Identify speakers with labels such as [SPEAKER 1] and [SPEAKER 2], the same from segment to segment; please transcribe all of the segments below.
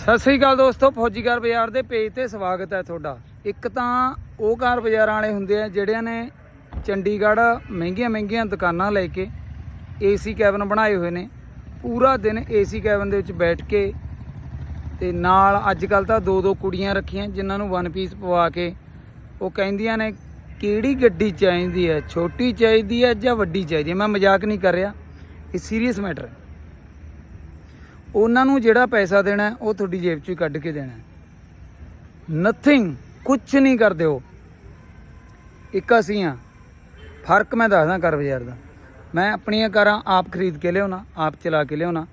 [SPEAKER 1] ਸਤਿ ਸ੍ਰੀ ਅਕਾਲ ਦੋਸਤੋ ਫੌਜੀਗਰ ਬਾਜ਼ਾਰ ਦੇ ਪੇਜ ਤੇ ਸਵਾਗਤ ਹੈ ਤੁਹਾਡਾ। ਇੱਕ ਤਾਂ ਉਹ ਕਾਰ ਬਾਜ਼ਾਰਾਂ ਵਾਲੇ ਹੁੰਦੇ ਆ ਜਿਹੜਿਆਂ ਨੇ ਚੰਡੀਗੜ੍ਹ ਮਹਿੰਗੀਆਂ ਮਹਿੰਗੀਆਂ ਦੁਕਾਨਾਂ ਲੈ ਕੇ ਏਸੀ ਕੈਬਨ ਬਣਾਏ ਹੋਏ ਨੇ। ਪੂਰਾ ਦਿਨ ਏਸੀ ਕੈਬਨ ਦੇ ਵਿੱਚ ਬੈਠ ਕੇ ਤੇ ਨਾਲ ਅੱਜ ਕੱਲ ਤਾਂ ਦੋ ਦੋ ਕੁੜੀਆਂ ਰੱਖੀਆਂ ਜਿਨ੍ਹਾਂ ਨੂੰ ਵਨ ਪੀਸ ਪਵਾ ਕੇ ਉਹ ਕਹਿੰਦੀਆਂ ਨੇ, ਕਿਹੜੀ ਗੱਡੀ ਚਾਹੀਦੀ ਹੈ? ਛੋਟੀ ਚਾਹੀਦੀ ਹੈ ਜਾਂ ਵੱਡੀ ਚਾਹੀਦੀ ਹੈ? ਮੈਂ ਮਜ਼ਾਕ ਨਹੀਂ ਕਰ ਰਿਹਾ। ਇਹ ਸੀਰੀਅਸ ਮੈਟਰ ਹੈ। ਉਹਨਾਂ ਨੂੰ ਜਿਹੜਾ ਪੈਸਾ ਦੇਣਾ ਉਹ ਤੁਹਾਡੀ ਜੇਬ ਚੋਂ ਹੀ ਕੱਢ ਕੇ ਦੇਣਾ ਨਥਿੰਗ ਕੁਝ ਨਹੀਂ ਕਰਦੇ ਹੋ ਇੱਕ ਅਸੀਂ ਆ ਫ਼ਰਕ ਮੈਂ ਦੱਸਦਾ ਕਰ ਬਾਜ਼ਾਰ ਦਾ। ਮੈਂ ਆਪਣੀਆਂ ਕਾਰਾਂ ਆਪ ਖਰੀਦ ਕੇ ਲਿਆਉਣਾ, ਆਪ ਚਲਾ ਕੇ ਲਿਆਉਣਾ,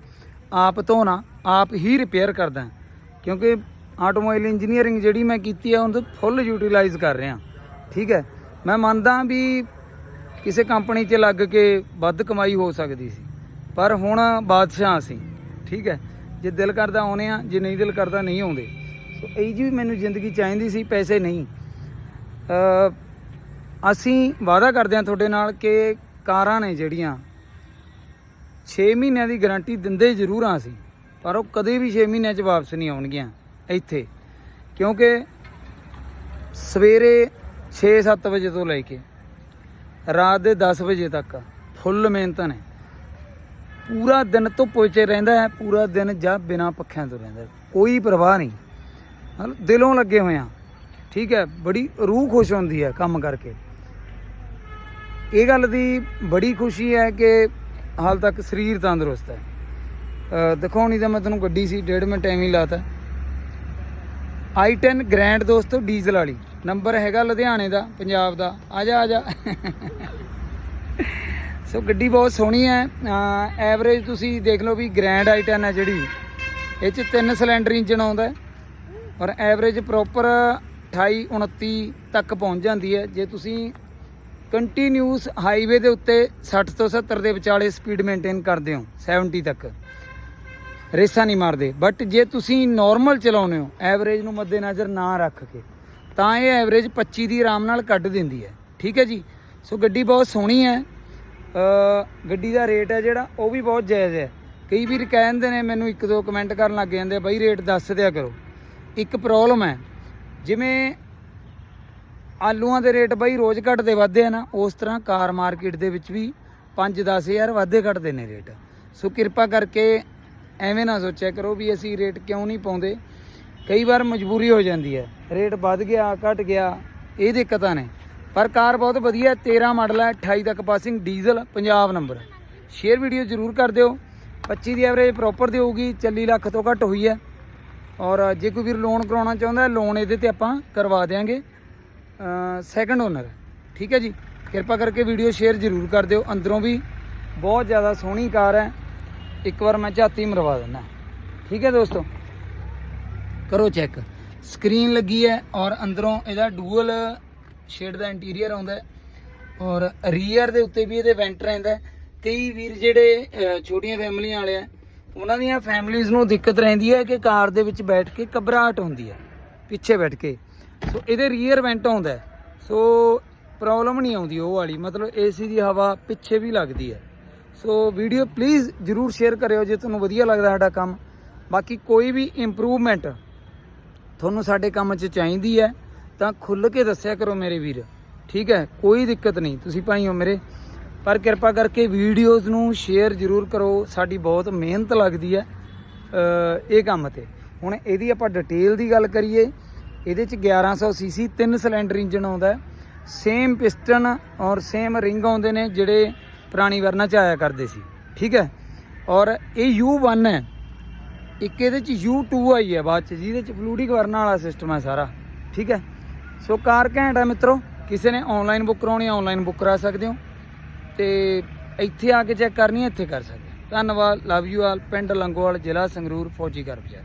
[SPEAKER 1] ਆਪ ਧੋਣਾ, ਆਪ ਹੀ ਰਿਪੇਅਰ ਕਰਦਾ ਕਿਉਂਕਿ ਆਟੋਮੋਬਾਈਲ ਇੰਜੀਨੀਅਰਿੰਗ ਜਿਹੜੀ ਮੈਂ ਕੀਤੀ ਆ ਉਹਨੂੰ ਫੁੱਲ ਯੂਟਿਲਾਈਜ਼ ਕਰ ਰਿਹਾ ਠੀਕ ਹੈ। ਮੈਂ ਮੰਨਦਾ ਵੀ ਕਿਸੇ ਕੰਪਨੀ 'ਚ ਲੱਗ ਕੇ ਵੱਧ ਕਮਾਈ ਹੋ ਸਕਦੀ ਸੀ। ਪਰ ਹੁਣ ਬਾਦਸ਼ਾਹ ਅਸੀਂ ਠੀਕ ਹੈ? ਜੇ ਦਿਲ ਕਰਦਾ ਆਉਨੇ ਆ, ਜੇ ਨਹੀਂ ਦਿਲ ਕਰਦਾ ਨਹੀਂ ਆਉਂਦੇ। ਸੋ ਇਹ ਜੀ ਮੈਨੂੰ ਜ਼ਿੰਦਗੀ ਚਾਹੀਦੀ ਸੀ, ਪੈਸੇ ਨਹੀਂ। ਅਸੀਂ ਵਾਅਦਾ ਕਰਦੇ ਹਾਂ ਤੁਹਾਡੇ ਨਾਲ ਕਿ ਕਾਰਾਂ ਨੇ ਜਿਹੜੀਆਂ 6 ਮਹੀਨਿਆਂ ਦੀ ਗਾਰੰਟੀ ਦਿੰਦੇ ਜ਼ਰੂਰ ਹਾਂ ਅਸੀਂ, ਪਰ ਉਹ ਕਦੇ ਵੀ 6 ਮਹੀਨਿਆਂ 'ਚ ਵਾਪਸ ਨਹੀਂ ਆਉਣਗੀਆਂ ਇੱਥੇ। ਕਿਉਂਕਿ ਸਵੇਰੇ 6-7 ਵਜੇ ਤੋਂ ਲੈ ਕੇ ਰਾਤ ਦੇ 10 ਵਜੇ ਤੱਕ ਫੁੱਲ ਮਿਹਨਤ ਨੇ। ਪੂਰਾ ਦਿਨ ਧੁੱਪ ਵਿੱਚ ਰਹਿੰਦਾ ਹੈ, ਪੂਰਾ ਦਿਨ ਜਾਂ ਬਿਨਾ ਪੱਖਿਆਂ ਤੋਂ ਰਹਿੰਦਾ ਕੋਈ ਪਰਵਾਹ ਨਹੀਂ। ਮਤਲਬ ਦਿਲੋਂ ਲੱਗੇ ਹੋਏ ਆ ਠੀਕ ਹੈ, ਬੜੀ ਰੂਹ ਖੁਸ਼ ਹੁੰਦੀ ਹੈ ਕੰਮ ਕਰਕੇ। ਇਹ ਗੱਲ ਦੀ ਬੜੀ ਖੁਸ਼ੀ ਹੈ ਕਿ ਹਾਲ ਤੱਕ ਸਰੀਰ ਤੰਦਰੁਸਤ ਹੈ। ਦਿਖਾਉਣੀ ਤਾਂ ਮੈਂ ਤੁਹਾਨੂੰ ਗੱਡੀ ਸੀ, ਡੇਢ ਮਿੰਟ ਐਵੇਂ ਹੀ ਲਾਤਾ। i10 ਗ੍ਰੈਂਡ ਦੋਸਤੋ, ਡੀਜ਼ਲ ਵਾਲੀ। ਨੰਬਰ ਹੈਗਾ ਲੁਧਿਆਣੇ ਦਾ, ਪੰਜਾਬ ਦਾ। ਆ ਜਾ ਆ ਜਾ। ਸੋ ਗੱਡੀ ਬਹੁਤ ਸੋਹਣੀ ਹੈ। ਐਵਰੇਜ ਤੁਸੀਂ ਦੇਖ ਲਓ ਵੀ ਗ੍ਰੈਂਡ i10 ਹੈ ਜਿਹੜੀ। ਇਹ ਚ ਤਿੰਨ ਸਿਲੰਡਰ ਇੰਜਨ ਆਉਂਦਾ ਔਰ ਐਵਰੇਜ ਪ੍ਰੋਪਰ 28 29 ਤੱਕ ਪਹੁੰਚ ਜਾਂਦੀ ਹੈ। ਜੇ ਤੁਸੀਂ ਕੰਟੀਨਿਊਸ ਹਾਈਵੇ ਦੇ ਉੱਤੇ 60 ਤੋਂ 70 ਦੇ ਵਿਚਾਲੇ ਸਪੀਡ ਮੇਨਟੇਨ ਕਰਦੇ ਹੋ 70 ਤੱਕ। ਰੇਸਾਂ ਨਹੀਂ ਮਾਰਦੇ। ਬਟ ਜੇ ਤੁਸੀਂ ਨਾਰਮਲ ਚਲਾਉਂਦੇ ਹੋ ਐਵਰੇਜ ਨੂੰ ਮੱਦੇਨਜ਼ਰ ਨਾ ਰੱਖ ਕੇ, ਤਾਂ ਇਹ ਐਵਰੇਜ 25 ਦੀ ਆਰਾਮ ਨਾਲ ਕੱਢ ਦਿੰਦੀ ਹੈ। ਠੀਕ ਹੈ ਜੀ? ਸੋ ਗੱਡੀ ਬਹੁਤ ਸੋਹਣੀ ਹੈ। ਗੱਡੀ ਦਾ ਰੇਟ ਹੈ ਜਿਹੜਾ, ਉਹ ਵੀ ਬਹੁਤ ਜਾਇਜ਼ ਹੈ। ਕਈ ਵੀਰ ਕਹਿੰਦੇ ਨੇ, ਮੈਨੂੰ ਇੱਕ ਦੋ ਕਮੈਂਟ ਕਰਨ ਲੱਗ ਜਾਂਦੇ ਆ, ਬਾਈ ਰੇਟ ਦੱਸ ਦਿਆ ਕਰੋ। ਇੱਕ ਪ੍ਰੋਬਲਮ ਹੈ, ਜਿਵੇਂ ਆਲੂਆਂ ਦੇ ਰੇਟ ਬਾਈ ਰੋਜ਼ ਘਟਦੇ ਵੱਧਦੇ ਆ ਨਾ, ਉਸ ਤਰ੍ਹਾਂ ਕਾਰ ਮਾਰਕੀਟ ਦੇ ਵਿੱਚ ਵੀ 5-10 ਹਜ਼ਾਰ ਵਾਧੇ ਘਟਦੇ ਨੇ ਰੇਟ। ਸੋ ਕਿਰਪਾ ਕਰਕੇ ਐਵੇਂ ਨਾ ਸੋਚਿਆ ਕਰੋ ਵੀ ਅਸੀਂ ਰੇਟ ਕਿਉਂ ਨਹੀਂ ਪਾਉਂਦੇ। ਕਈ ਵਾਰ ਮਜਬੂਰੀ ਹੋ ਜਾਂਦੀ ਹੈ। ਰੇਟ ਵੱਧ ਗਿਆ, ਘਟ ਗਿਆ, ਇਹ ਦਿੱਕਤਾਂ ਨੇ। ਪਰ ਕਾਰ ਬਹੁਤ ਵਧੀਆ ਹੈ, 13 ਮਾਡਲ ਹੈ 28 ਤੱਕ passing diesel Punjab number share video ਜ਼ਰੂਰ ਕਰ ਦਿਓ। 25 ਦੀ ਐਵਰੇਜ ਪ੍ਰੋਪਰ ਦੀ ਹੋਊਗੀ 40 ਲੱਖ ਤੋਂ ਘੱਟ ਹੋਈ ਹੈ। ਔਰ ਜੇ ਕੋਈ ਵੀਰ ਲੋਨ ਕਰਾਉਣਾ ਚਾਹੁੰਦਾ ਹੈ ਲੋਨ ਇਹਦੇ ਤੇ ਆਪਾਂ ਕਰਵਾ ਦੇਾਂਗੇ ਸੈਕੰਡ ਓਨਰ ਠੀਕ ਹੈ ਜੀ? ਕਿਰਪਾ ਕਰਕੇ ਵੀਡੀਓ ਸ਼ੇਅਰ ਜ਼ਰੂਰ ਕਰ ਦਿਓ। ਅੰਦਰੋਂ ਵੀ ਬਹੁਤ ਜ਼ਿਆਦਾ ਸੋਹਣੀ ਕਾਰ ਹੈ। ਇੱਕ ਵਾਰ ਮੈਂ ਝਾਤੀ ਮਰਵਾ ਦਿੰਦਾ। ਠੀਕ ਹੈ ਦੋਸਤੋ? ਕਰੋ ਚੈੱਕ ਸਕਰੀਨ ਲੱਗੀ ਹੈ ਔਰ ਅੰਦਰੋਂ ਇਹਦਾ ਡੂਅਲ ਸ਼ੇਡ ਦਾ ਇੰਟੀਰੀਅਰ ਆਉਂਦਾ ਔਰ ਰੀਅਰ ਦੇ ਉੱਤੇ ਵੀ ਇਹਦੇ ਵੈਂਟ ਰਹਿੰਦਾ ਕਈ ਵੀਰ ਜਿਹੜੇ ਛੋਟੀਆਂ ਫੈਮਲੀਆਂ ਵਾਲੇ ਆ, ਉਹਨਾਂ ਦੀਆਂ ਫੈਮਲੀਆਂ ਨੂੰ ਦਿੱਕਤ ਰਹਿੰਦੀ ਹੈ ਕਿ ਕਾਰ ਦੇ ਵਿੱਚ ਬੈਠ ਕੇ ਘਬਰਾਹਟ ਹੁੰਦੀ ਹੈ, ਪਿੱਛੇ ਬੈਠ ਕੇ। ਸੋ ਇਹਦੇ ਰੀਅਰ ਵੈਂਟ ਆਉਂਦਾ ਸੋ ਪ੍ਰੋਬਲਮ ਨਹੀਂ ਆਉਂਦੀ ਉਹ ਵਾਲੀ, ਮਤਲਬ ਏਸੀ ਦੀ ਹਵਾ ਪਿੱਛੇ ਵੀ ਲੱਗਦੀ ਹੈ। ਸੋ ਵੀਡੀਓ ਪਲੀਜ਼ ਜਰੂਰ ਸ਼ੇਅਰ ਕਰਿਓ ਜੇ ਤੁਹਾਨੂੰ ਵਧੀਆ ਲੱਗਦਾ ਸਾਡਾ ਕੰਮ। ਬਾਕੀ ਕੋਈ ਵੀ ਇੰਪਰੂਵਮੈਂਟ ਤੁਹਾਨੂੰ ਸਾਡੇ ਕੰਮ 'ਚ ਚਾਹੀਦੀ ਹੈ। ਤਾਂ ਖੁੱਲ ਕੇ ਦੱਸਿਆ ਕਰੋ ਮੇਰੇ ਵੀਰ। ਠੀਕ ਹੈ, ਕੋਈ ਦਿੱਕਤ ਨਹੀਂ। ਤੁਸੀਂ ਭਾਈ ਹੋ ਮੇਰੇ। ਪਰ ਕਿਰਪਾ ਕਰਕੇ ਵੀਡੀਓਜ਼ ਨੂੰ ਸ਼ੇਅਰ ਜ਼ਰੂਰ ਕਰੋ। ਸਾਡੀ ਬਹੁਤ ਮਿਹਨਤ ਲੱਗਦੀ ਹੈ ਇਹ ਕੰਮ ਤੇ। ਹੁਣ ਇਹਦੀ ਆਪਾਂ ਡਿਟੇਲ ਦੀ ਗੱਲ ਕਰੀਏ, ਇਹਦੇ 'ਚ 1100 ਸੀਸੀ, ਤਿੰਨ ਸਿਲੰਡਰ ਇੰਜਨ ਆਉਂਦਾ ਸੇਮ ਪਿਸਟਨ ਔਰ ਸੇਮ ਰਿੰਗ ਆਉਂਦੇ ਨੇ ਜਿਹੜੇ ਪੁਰਾਣੀ ਵਰਨਾ 'ਚ ਆਇਆ ਕਰਦੇ ਸੀ। ਠੀਕ ਹੈ, ਔਰ ਇਹ U1 ਹੈ। ਇੱਕ ਇਹਦੇ ਚ U2 ਆਈ ਹੈ ਬਾਅਦ ਚ, ਜਿਹਦੇ ਚ ਫਲੂਡਿਕ ਵਰਨਾ ਵਾਲਾ ਸਿਸਟਮ ਹੈ ਸਾਰਾ। ਠੀਕ ਹੈ ਸੋ ਕਾਰ ਘੈਂਟ ਹੈ ਮਿੱਤਰੋ, ਕਿਸੇ ਨੇ ਆਨਲਾਈਨ ਬੁੱਕ ਕਰਾਉਣੀ ਆਨਲਾਈਨ ਬੁੱਕ ਕਰਾ ਸਕਦੇ ਹੋ ਤੇ ਇੱਥੇ ਆ ਕੇ ਚੈੱਕ ਕਰਨੀ ਹੈ ਇੱਥੇ ਕਰ ਸਕਦੇ ਹੋ। ਧੰਨਵਾਦ ਲਵ ਯੂ ਆਲ ਪਿੰਡ ਲੰਗੋਵਾਲ, ਜ਼ਿਲ੍ਹਾ ਸੰਗਰੂਰ, ਫੌਜੀ ਘਰ ਬਾਜ਼ਾਰ